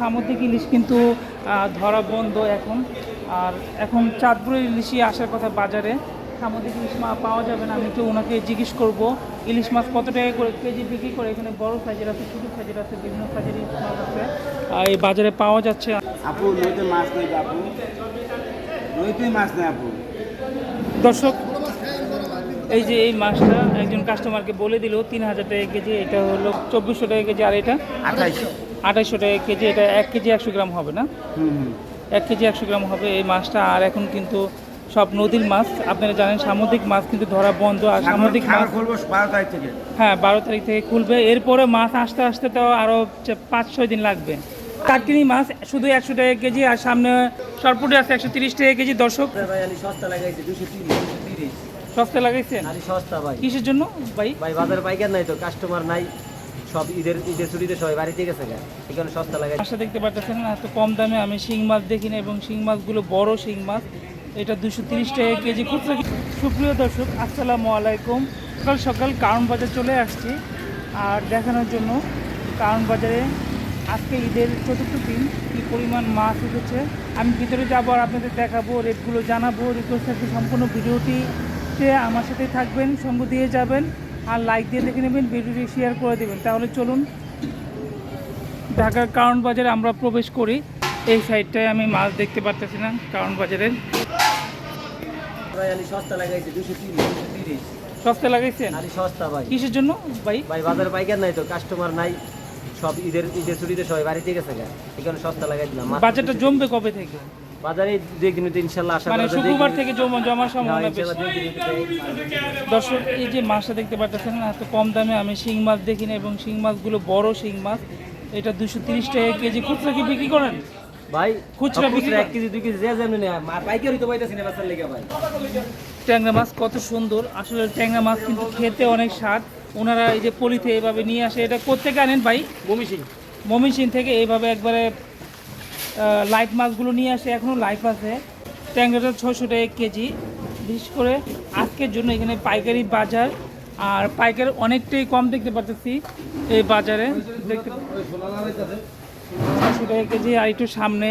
সামুদ্রিক ইলিশ কিন্তু ধরা বন্ধ এখন। আর এখন চাঁদপুরের ইলিশই আসার কথা বাজারে। সামুদ্রিক ইলিশ মা পাওয়া যাবে না আমি একটু ওনাকে জিজ্ঞেস করব। ইলিশ মাছ কত টাকা করে কেজি বিক্রি করে? এখানে বড় সাইজের আছে ছোটো সাইজের আছে বিভিন্ন সাইজের ইলিশ মাছ আছে। এই বাজারে পাওয়া যাচ্ছে। আপু মাছ নেই আপু? মাছ নেই আপু। দর্শক এই যে এই মাছটা একজন কাস্টমারকে বলে দিল তিন হাজার টাকা কেজি এটা হলো চব্বিশশো টাকা কেজি আর এটা? আঠাইশো আঠাইশশো টাকা কেজি এটা এক কেজি একশো গ্রাম হবে না? এক কেজি একশো গ্রাম হবে এই মাছটা আর এখন কিন্তু সব নদীর মাছ আপনারা জানেন সামুদ্রিক মাছ কিন্তু ধরা বন্ধ আর সামুদ্রিক খাবার মাছ খুলবো বারো তারিখ থেকে। হ্যাঁ বারো তারিখ থেকে খুলবে। এরপরে মাছ আসতে আসতে তো আরও পাঁচ ছয় দিন লাগবে। কাটকিনি মাছ শুধু একশো টাকা কেজি আর সামনে সরপুটি আছে একশো তিরিশ টাকা কেজি দর্শক। ভাই সস্তা লাগাইছি দুশো তিরিশ দুশো তিরিশ। সস্তা লাগাইছেন? সস্তা ভাই। কিসের জন্য ভাই? ভাই বাজার পাইকার নাই তো কাস্টমার নাই। সব ঈদের ঈদের ছুটিতে সবাই বাড়িতে গেছে গা। এখানে সস্তা লাগাই মাছটা দেখতে পাচ্ছেন এত কম দামে আমি শিং মাছ দেখি না, এবং শিং মাছগুলো বড় শিং মাছ। এটা দুশো তিরিশ টাকা কেজি খুচরা সুপ্রিয় দর্শক, আসসালামু আলাইকুম। সকাল সকাল কারণ বাজার চলে আসছি। আর দেখানোর জন্য কারণ বাজারে আজকে ঈদের চতুর্থ দিন, কী পরিমাণ মাছ উঠেছে, আমি ভিতরে যাব আর আপনাদের দেখাবো, রেটগুলো জানাব। রিকোয়েস্ট থাকবে সম্পূর্ণ ভিডিওটিতে আমার সাথে থাকবেন, সঙ্গ দিয়ে যাবেন। আর লাইক দিয়ে দেখে নেবেন ভিডিওটি শেয়ার করে দেবেন। তাহলে চলুন ঢাকার কারণ বাজারে আমরা প্রবেশ করি। এই সাইডটায় আমি মাছ দেখতে পারতেছি না কারণ বাজারের সস্তা লাগাইছি দুশো তিরিশ সস্তা লাগাইছেন? সস্তা ভাই। কিসের জন্য ভাই? ভাই বাজার পাইকার নাই তো কাস্টমার নাই। সব ঈদের ঈদের ছুটিতে সবাই বাড়িতে গেছে এখানে সস্তা লাগাই দিলাম। বাজারটা জমবে কবে থেকে? বাজারে দুই দিন ইনশাল্লাহ আশা মানে করা যায় শুক্রবার থেকে জমা জমার সম্ভাবনা বেশি দর্শক এই যে মাছটা দেখতে পাচ্ছেন এত কম দামে আমি শিং মাছ দেখি না এবং শিং মাছগুলো বড় শিং মাছ। এটা দুশো তিরিশ টাকা কেজি। খুচরা কি বিক্রি করেন? ভাই খুচরা বিক্রি এক কেজি দুই কেজি যে যেমনি পাইকারি তো পাইতেছি না বাচ্চার লেগে ভাই। ট্যাংরা মাছ কত সুন্দর। আসলে ট্যাংরা মাছ কিন্তু খেতে অনেক স্বাদ। ওনারা এই যে পলিতে এভাবে নিয়ে আসে। এটা কোথেকে আনেন ভাই? মমিসিং মমিনসিং থেকে এইভাবে একবারে লাইফ মাছগুলো নিয়ে আসে এখনও লাইফ আছে। ট্যাংরাটা ছশো টাকা কেজি। বিশেষ করে আজকের জন্য এখানে পাইকারি বাজার আর পাইকারি অনেকটাই কম দেখতে পাচ্ছি এই বাজারে। দেখতে ছশো টাকা কেজি আর একটু সামনে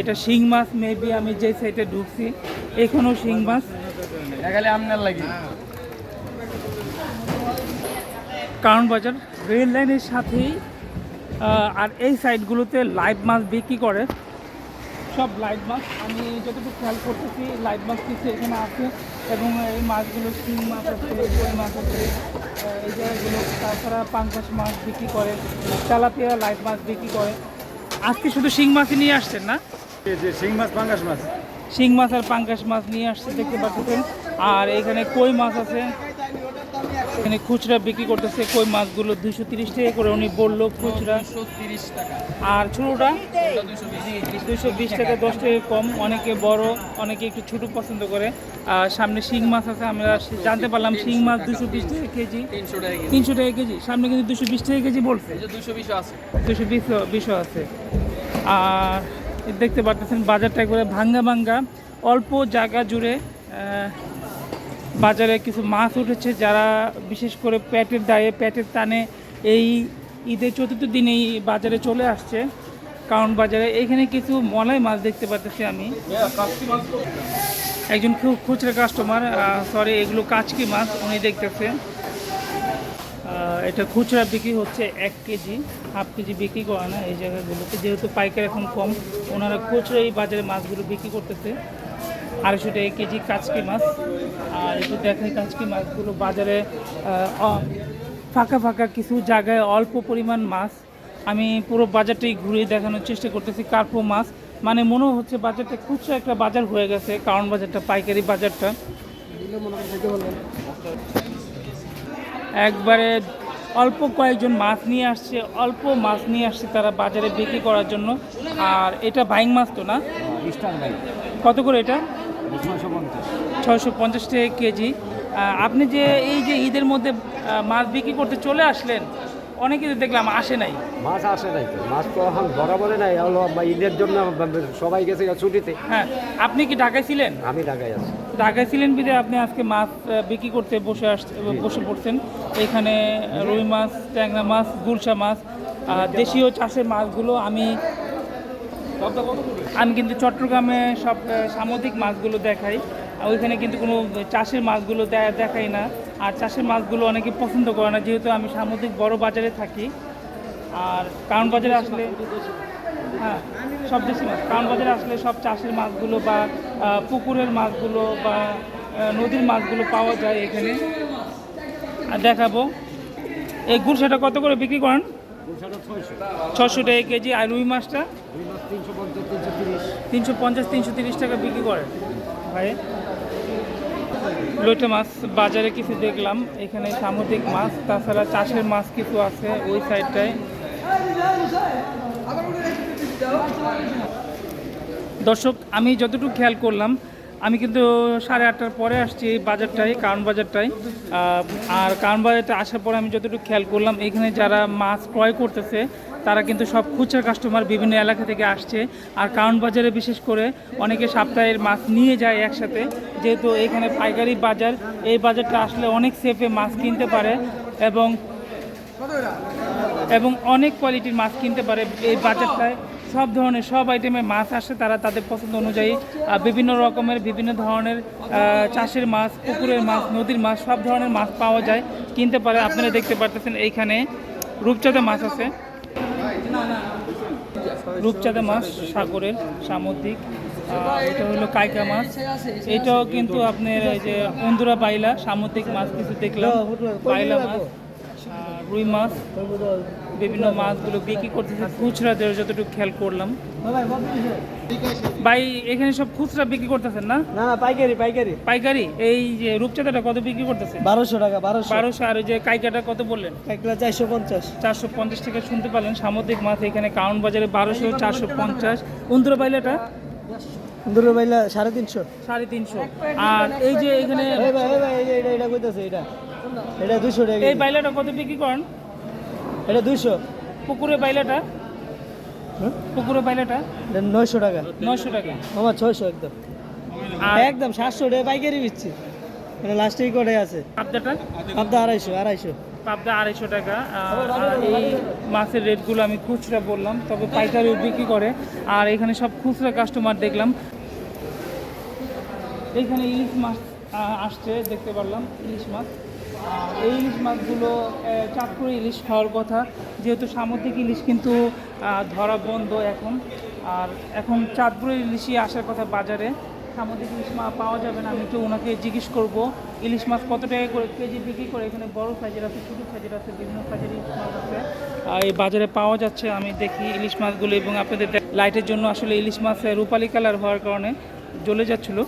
এটা শিং মাছ মেবি আমি যে সাইডে ঢুকছি এখনও শিং মাছ। আপনার লাগি। কারণ বাজার রেল লাইনের সাথেই আর এই সাইডগুলোতে লাইভ মাছ বিক্রি করে। সব লাইট মাছ আমি যতটুকু খেয়াল করতেছি লাইট মাছ কিছু এখানে আছে এবং এই মাছগুলো শিং মাছ আছে কই মাছ আছে এই জায়গাগুলো তাছাড়া পাঙ্কাশ মাছ বিক্রি করে তেলাপিয়া লাইট মাছ বিক্রি করে। আজকে শুধু শিং মাছই নিয়ে আসছেন না? যে শিং মাছ পাঙ্গাস মাছ শিং মাছ আর পাঙ্কাশ মাছ নিয়ে আসছে দেখতে পাচ্ছেন। আর এখানে কই মাছ আছে? এখানে খুচরা বিক্রি করতেছে কই মাছগুলো দুশো তিরিশ টাকা করে। উনি বলল খুচরা। আর ছোটোটা? দুশো বিশ টাকা, দশ টাকা কম। অনেকে বড়, অনেকে একটু ছোটো পছন্দ করে। আর সামনে শিং মাছ আছে, আমরা জানতে পারলাম শিং মাছ দুশো বিশ টাকা কেজি। তিনশো টাকা কেজি। সামনে কিন্তু দুশো বিশ টাকা কেজি বলছে। দুশো বিশ বিশও আছে। আর দেখতে পাচ্ছেন বাজারটা একবারে ভাঙ্গা ভাঙ্গা। অল্প জায়গা জুড়ে বাজারে কিছু মাছ উঠেছে যারা বিশেষ করে প্যাটের দায়ে, প্যাটের টানে এই ঈদের চতুর্থ দিনেই বাজারে চলে আসছে। কারণ বাজারে এখানে কিছু মলাই মাছ দেখতে পাচ্ছি আমি। একজন খুব খুচরা কাস্টমার সরি এগুলো কাচকি মাছ উনি দেখতেছে। এটা খুচরা বিক্রি হচ্ছে এক কেজি, হাফ কেজি বিক্রি করে না এই জায়গাগুলোতে, যেহেতু পাইকার এখন কম, ওনারা খুচরা এই বাজারে মাছগুলো বিক্রি করতেছে। আড়াইশো টাকা কেজি কাঁচকি মাছ। আর একটু দেখাই কাচকি মাছগুলো বাজারে ফাঁকা ফাঁকা কিছু জায়গায় অল্প পরিমাণ মাছ। আমি পুরো বাজারটাই ঘুরে দেখানোর চেষ্টা করতেছি কার্পো মাছ। মানে মনে হচ্ছে বাজারটা খুচরা একটা বাজার হয়ে গেছে কারণ বাজারটা পাইকারি বাজারটা। একবারে অল্প কয়েকজন মাছ নিয়ে আসছে অল্প মাছ নিয়ে আসছে তারা বাজারে বিক্রি করার জন্য। আর এটা বাইং মাছ তো না? স্টার কত করে এটা? ছয়শো পঞ্চাশ। টাকা কেজি। আপনি যে এই যে ঈদের মধ্যে মাছ বিক্রি করতে চলে আসলেন অনেকে দেখলাম আসে নাই। মাছ আসে নাই মাছ তো এখন বরাবরে নাই। হলো ঈদের জন্য সবাই গেছে ছুটিতে। হ্যাঁ আপনি কি ঢাকায় ছিলেন? আমি ঢাকায় আছি। ঢাকায় ছিলেন বিদে আপনি আজকে মাছ বিক্রি করতে বসে আসছে বসে পড়ছেন। এখানে রুই মাছ ট্যাংরা মাছ গুলশা মাছ দেশীয় চাষের মাছগুলো আমি আমি কিন্তু চট্টগ্রামে সব সামুদ্রিক মাছগুলো দেখাই। আর ওইখানে কিন্তু কোনো চাষের মাছগুলো দেখাই না। আর চাষের মাছগুলো অনেকে পছন্দ করে না যেহেতু আমি সামুদ্রিক বড় বাজারে থাকি। আর কারণ বাজারে আসলে হ্যাঁ সব দেশি মাছ। কারণ বাজারে আসলে সব চাষের মাছগুলো বা পুকুরের মাছগুলো বা নদীর মাছগুলো পাওয়া যায় এখানে। আর দেখাবো। এই গুড়সাটা কত করে বিক্রি করেন? ছশো টাকা কেজি। আর রুই মাছটা? তিনশো পঞ্চাশ, তিনশো তিরিশ। টাকা বিক্রি করে। ভাই, লোটে মাছ, বাজারে কিছু দেখলাম। এখানে সামুদ্রিক মাছ, তাছাড়া চাষের মাছ কিছু আছে ওই সাইডটায়। দর্শক, আমি যতটুকু খেয়াল করলাম, আমি কিন্তু সাড়ে আটটার পরে আসছি এই বাজারটায়, কারণ বাজারটায়। আর কারণ বাজারটা আসার পরে আমি যতটুকু খেয়াল করলাম, এখানে যারা মাছ ক্রয় করতেছে তারা কিন্তু সব খুচরা কাস্টমার বিভিন্ন এলাকা থেকে আসছে। আর কারণ বাজারে বিশেষ করে অনেকে সপ্তাহের মাছ নিয়ে যায় একসাথে। যেহেতু এখানে পাইকারি বাজার, এই বাজারটা আসলে অনেক সেফে মাছ কিনতে পারে এবং এবং অনেক কোয়ালিটির মাছ কিনতে পারে এই বাজারটায়। সব ধরনের সব আইটেমের মাছ আসে, তারা তাদের পছন্দ অনুযায়ী বিভিন্ন রকমের, বিভিন্ন ধরনের চাষের মাছ, পুকুরের মাছ, নদীর মাছ, সব ধরনের মাছ পাওয়া যায়, কিনতে পারে। আপনারা দেখতে পারতেছেন এইখানে রূপচাঁদা মাছ আছে। রূপচাঁদা মাছ, সাগরের সামুদ্রিক এটা হলো কাইকা মাছ। এটাও কিন্তু আপনার এই যে অন্ধুরা পাইলা, সামুদ্রিক মাছ কিছু দেখলাম, পাইলা মাছ। রুই মাছ বিভিন্ন মাছগুলো বিক্রি করতেছে খুচরা যতটুকু খেয়াল করলাম। ভাই এখানে সব খুচরা বিক্রি করতেছেন না? না না পাইকারি পাইকারি। পাইকারি? এই যে রূপচাঁদাটা কত বিক্রি করতেছে বারোশো টাকা বারোশো। বারোশো আর ওই যে কাইকাটা কত বললেন? চারশো পঞ্চাশ। চারশো পঞ্চাশ টাকা শুনতে পারলেন সামুদ্রিক মাছ এখানে কাউন বাজারে বারোশো চারশো পঞ্চাশ। উন্দুরা বাইলাটা দুটো পাইলা সাড়ে তিনশো। সাড়ে তিনশো। আর এই যে এখানে এটা এটা কইতাছে এটা। এটা দুশো টাকা এই কেজি। বাইলাটা কত বিক্রি করেন? এটা দুশো পুকুরে বাইলাটা হুম? পুকুরে বাইলাটা এটা নয়শো টাকা। নয়শো টাকা। আমার ছয়শো একদম। একদম সাতশো টাকা পাইকারি দিচ্ছি এটা লাস্টে করে আছে। পাবদাটা? আপনার আড়াইশো আড়াইশো। পাবদা আড়াইশো টাকা। এই মাছের রেটগুলো আমি খুচরা বললাম তবে পাইকারিও বিক্রি করে। আর এখানে সব খুচরা কাস্টমার দেখলাম। এইখানে ইলিশ মাছ আসছে দেখতে পারলাম ইলিশ মাছ। এই ইলিশ মাছগুলো চাঁদপুরে ইলিশ খাওয়ার কথা। যেহেতু সামুদ্রিক ইলিশ কিন্তু ধরা বন্ধ এখন। আর এখন চাঁদপুরে ইলিশই আসার কথা বাজারে। সামুদ্রিক ইলিশ মাছ পাওয়া যাবে না, আমি একটু ওনাকে জিজ্ঞেস করব। ইলিশ মাছ কত টাকা করে, কেজি বিক্রি করে? এখানে বড় সাইজের আছে, ছোটো সাইজের আছে, বিভিন্ন সাইজের ইলিশ মাছ আছে। এই বাজারে পাওয়া যাচ্ছে, আমি দেখি ইলিশ মাছগুলো এবং আপনাদের লাইটের জন্য আসলে ইলিশ মাছ রূপালি কালার হওয়ার কারণে জ্বলে যাচ্ছিল।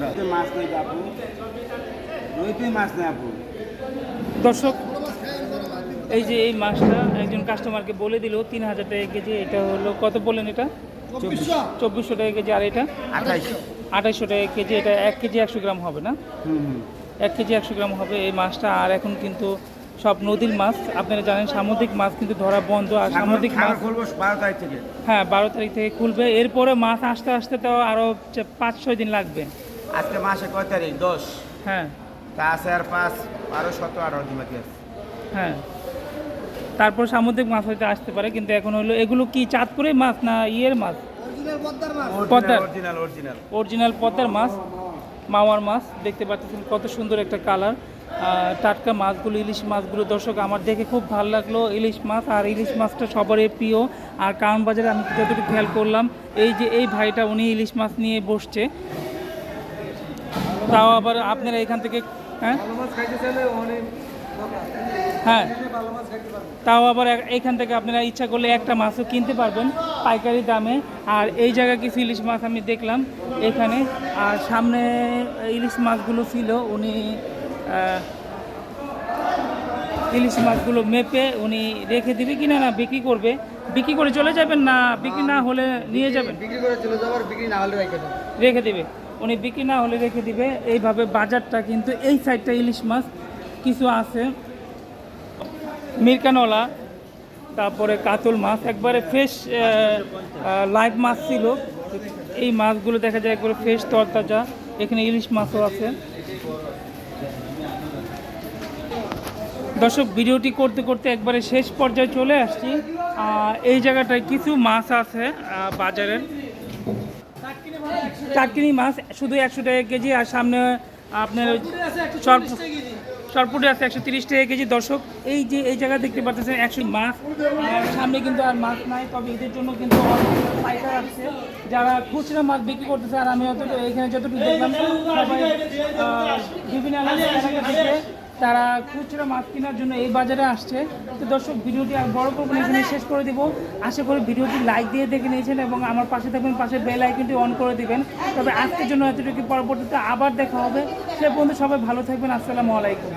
নদীতে মাছ নেই আপু। নদীতে মাছ নেই আপু। দর্শক এই যে এই মাছটা একজন কাস্টমারকে বলে দিল তিন হাজার টাকা কেজি এটা হলো কত বললেন এটা? চব্বিশশো। টাকা কেজি আর এটা? আঠাইশ আঠাইশশো টাকা কেজি এটা এক কেজি একশো গ্রাম হবে না? এক কেজি একশো গ্রাম হবে এই মাছটা আর এখন কিন্তু সব নদীর মাছ আপনারা জানেন সামুদ্রিক মাছ কিন্তু ধরা বন্ধ আর সামুদ্রিক মাছ বারো তারিখ থেকে। হ্যাঁ বারো তারিখ থেকে খুলবে। এরপরে মাছ আসতে আসতে তো আরও পাঁচ ছয় দিন লাগবে। আজকে মাসে কয় তারিখ? দশ। হ্যাঁ। তা আছে আর পাঁচ বারো সতেরো আঠারো দিন বাকি আছে। হ্যাঁ। তারপর সামুদ্রিক মাছ হয়তো আসতে পারে কিন্তু এখন হলো এগুলো কি চাঁদপুরের মাছ না ইয়ের মাছ? পদ্মার। অরিজিনাল অরিজিনাল অরিজিনাল পদ্মার মাছ মাওয়ার মাছ দেখতে পাচ্ছেন কত সুন্দর একটা কালার টাটকা মাছগুলো ইলিশ মাছগুলো দর্শক আমার দেখে খুব ভালো লাগল। ইলিশ মাছ আর ইলিশ মাছটা সবারই প্রিয়। আর কারণ বাজারে আমি যতটুকু খেয়াল করলাম এই যে এই ভাইটা উনি ইলিশ মাছ নিয়ে বসছে। তাও আবার আপনারা এখান থেকে হ্যাঁ? হ্যাঁ। তাও আবার এইখান থেকে আপনারা ইচ্ছা করলে একটা মাছও কিনতে পারবেন পাইকারি দামে। আর এই জায়গায় কিছু ইলিশ মাছ আমি দেখলাম এখানে। আর সামনে ইলিশ মাছগুলো ছিল উনি ইলিশ মাছগুলো মেপে উনি রেখে দিবে কিনা না বিক্রি করবে। বিক্রি করে চলে যাবেন না বিক্রি না হলে নিয়ে যাবেন? বিক্রি করে চলে যাবার বিক্রি না হলে রেখে রেখে দিবে। উনি বিক্রি না হলে রেখে দিবে। এইভাবে বাজারটা কিন্তু এই সাইডটা ইলিশ মাছ কিছু আছে। মিরকানওয়ালা, তারপরে কাতল মাছ, একবারে ফ্রেশ লাইভ মাছ ছিল। এই মাছগুলো দেখা যায় একবারে ফ্রেশ তরতাজা। এখানে ইলিশ মাছও আছে। দর্শক, ভিডিওটি করতে করতে একবারে শেষ পর্যায়ে চলে আসছি। এই জায়গাটায় কিছু মাছ আছে বাজারের। টাটকিনি মাছ শুধু একশো টাকা কেজি আর সামনে আপনার সরপুটে আছে একশো তিরিশ টাকা কেজি। দর্শক এই যে এই জায়গা দেখতে পাচ্ছেন একশো মাছ। আর সামনে কিন্তু আর মাছ নাই তবে এদের জন্য কিন্তু পাইকার যারা খুচরা মাছ বিক্রি করতেছে আর আমি অত এখানে যতটুকু দেখলাম সবাই বিভিন্ন এলাকা থেকে। তারা খুচরা মাছ কেনার জন্য এই বাজারে আসছে। তো দর্শক, ভিডিওটি আর বড় করব এখানে শেষ করে দিব। আশা করি ভিডিওটি লাইক দিয়ে দেখে নিয়েছেন এবং আমার পাশে থাকবেন পাশে বেল আইকনটি অন করে দিবেন। তবে আজকের জন্য এতটুকু, পরবর্তীতে আবার দেখা হবে। সে পর্যন্ত সবাই ভালো থাকবেন। আসসালামু আলাইকুম।